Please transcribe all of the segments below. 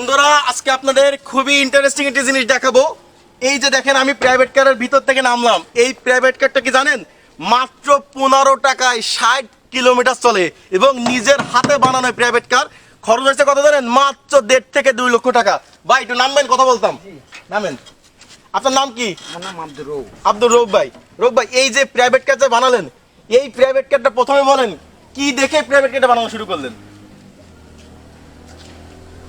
বন্ধুরা আজকে আপনাদের খুবই ইন্টারেস্টিং একটি জিনিস দেখাবো। এই যে দেখেন আমি প্রাইভেট কারের ভিতর থেকে নামলাম। এই প্রাইভেট কারটা কি জানেন? মাত্র পনেরো টাকায় ষাট কিলোমিটার চলে এবং নিজের হাতে বানানো প্রাইভেট কার খরচ হয়েছে কত জানেন? মাত্র দেড় থেকে দুই লক্ষ টাকা। ভাই একটু নামবেন কথা বলতাম। নামেন। আপনার নাম কি? আব্দুর রৌফ। ভাই। রৌফ ভাই এই যে প্রাইভেট কার যে বানালেন এই প্রাইভেট কারটা প্রথমে বলেন কি দেখে প্রাইভেট কারটা বানানো শুরু করলেন?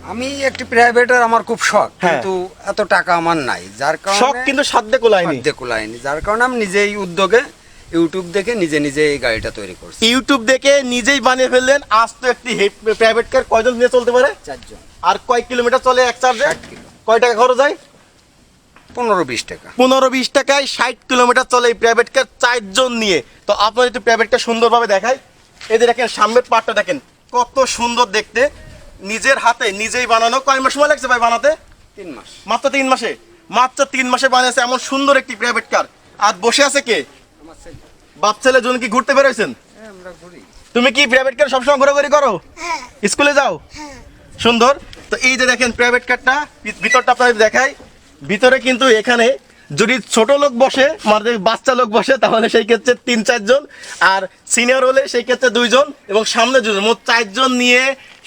আমি একটি প্রাইভেটের আমার খুব শখ হ্যাঁ। কিন্তু এত টাকা আমার নাই। যার কারণে শখ কিন্তু সাধ্যে কোলায়নি সাধ্যে কুলায়নি যার কারণে আমি নিজেই উদ্যোগে ইউটিউব দেখে নিজে নিজে এই গাড়িটা তৈরি করছি। ইউটিউব দেখে নিজেই বানিয়ে ফেললেন আজ তো একটি প্রাইভেট কার কয়জন নিয়ে চলতে পারে? চারজন। আর কয় কিলোমিটার চলে এক চার্জে কয় টাকা খরচ হয়? পনেরো বিশ টাকা। পনেরো বিশ টাকায় ষাট কিলোমিটার চলে এই প্রাইভেট কার চারজন নিয়ে। তো আপনার একটু প্রাইভেটটা সুন্দরভাবে দেখায় এই যে দেখেন সামনের পার্টটা দেখেন কত সুন্দর দেখতে। নিজের হাতে নিজেই বানানো। কয় মাস সময় লাগছে ভাই বানাতে? তিন মাস। মাত্র তিন মাসে? মাত্র তিন মাসে বানিয়েছে এমন সুন্দর একটি প্রাইভেট কার আর বসে আছে কে? ছেলে। বাপ ছেলের জন্য কি ঘুরতে বেরোয়েছেন হ্যাঁ, তুমি কি প্রাইভেট কার সবসময় ঘোরাঘুরি করো? স্কুলে যাও? সুন্দর। তো এই যে দেখেন প্রাইভেট কারটা ভিতরটা আপনাদের দেখাই। ভিতরে কিন্তু এখানে যদি ছোট লোক বসে মানে বাচ্চা লোক বসে তাহলে সেই ক্ষেত্রে তিন চারজন আর সিনিয়র হলে সেই ক্ষেত্রে দুইজন এবং সামনে দুজন মোট চারজন নিয়ে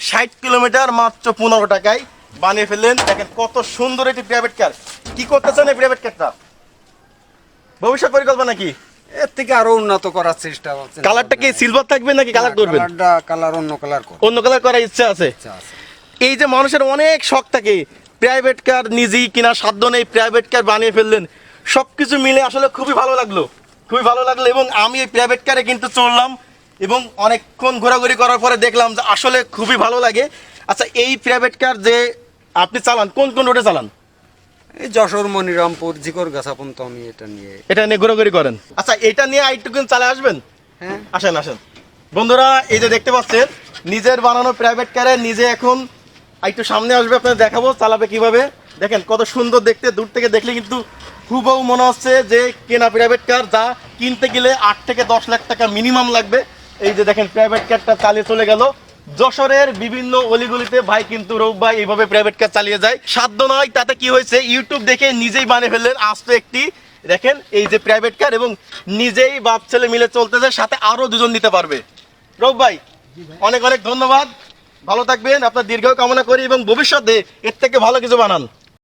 ষাট কিলোমিটার মাত্র পনেরো টাকায় বানিয়ে ফেললেন। দেখেন কত সুন্দর একটি প্রাইভেট কার কি করতেছেন এই প্রাইভেট কারটা ভবিষ্যৎ পরিকল্পনা কি? এর থেকে আরও উন্নত করার চেষ্টা করছি কালারটা কি সিলভার থাকবে নাকি কালার করবেন? কালার অন্য কালার অন্য কালার করার ইচ্ছা আছে। এই যে মানুষের অনেক শখ থাকে। প্রাইভেট কার নিজেই কিনা সাধ্য নেই প্রাইভেট কার বানিয়ে ফেললেন। সব কিছু মিলে আসলে খুবই ভালো লাগল। খুবই ভালো লাগল এবং আমি এই প্রাইভেট কারে কিন্তু চললাম এবং অনেকক্ষণ ঘোরাঘুরি করার পরে দেখলাম যে আসলে খুবই ভালো লাগে। আচ্ছা এই প্রাইভেট কার যে আপনি চালান কোন কোন রোডে চালান? এই যশোর মনিরামপুর ঝিকর গাছা পর্যন্ত আমি এটা নিয়ে। এটা নিয়ে ঘোরাঘুরি করেন? আচ্ছা এটা নিয়ে আরেকটুকুন চালে আসবেন? হ্যাঁ। আসেন আসেন। বন্ধুরা এই যে দেখতে পাচ্ছেন নিজের বানানো প্রাইভেট কারে নিজে এখন একটু সামনে আসবে, আপনাদের দেখাবো চালাবে কীভাবে। দেখেন, কত সুন্দর দেখতে, দূর থেকে দেখলে কিন্তু হুবহু মনে হচ্ছে যে কেনা প্রাইভেট কার যা কিনতে গেলে আট থেকে দশ লাখ টাকা মিনিমাম লাগবে। এই যে দেখেন প্রাইভেট কারটা চালিয়ে চলে গেল। যশোরের বিভিন্ন অলিগলিতে ভাই কিন্তু রৌব ভাই এইভাবে প্রাইভেট কার চালিয়ে যায়। সাধ্য নয়, তাতে কি হয়েছে? ইউটিউব দেখে নিজেই বানিয়ে ফেললেন আজ তো একটি। দেখেন, এই যে প্রাইভেট কার এবং নিজেই বাপ ছেলে মিলে চলতেছে, সাথে আরও দুজন নিতে পারবে। রৌব ভাই, অনেক অনেক ধন্যবাদ। ভালো থাকবেন আপনার দীর্ঘ কামনা করি এবং ভবিষ্যতে এর থেকে ভালো কিছু বানান।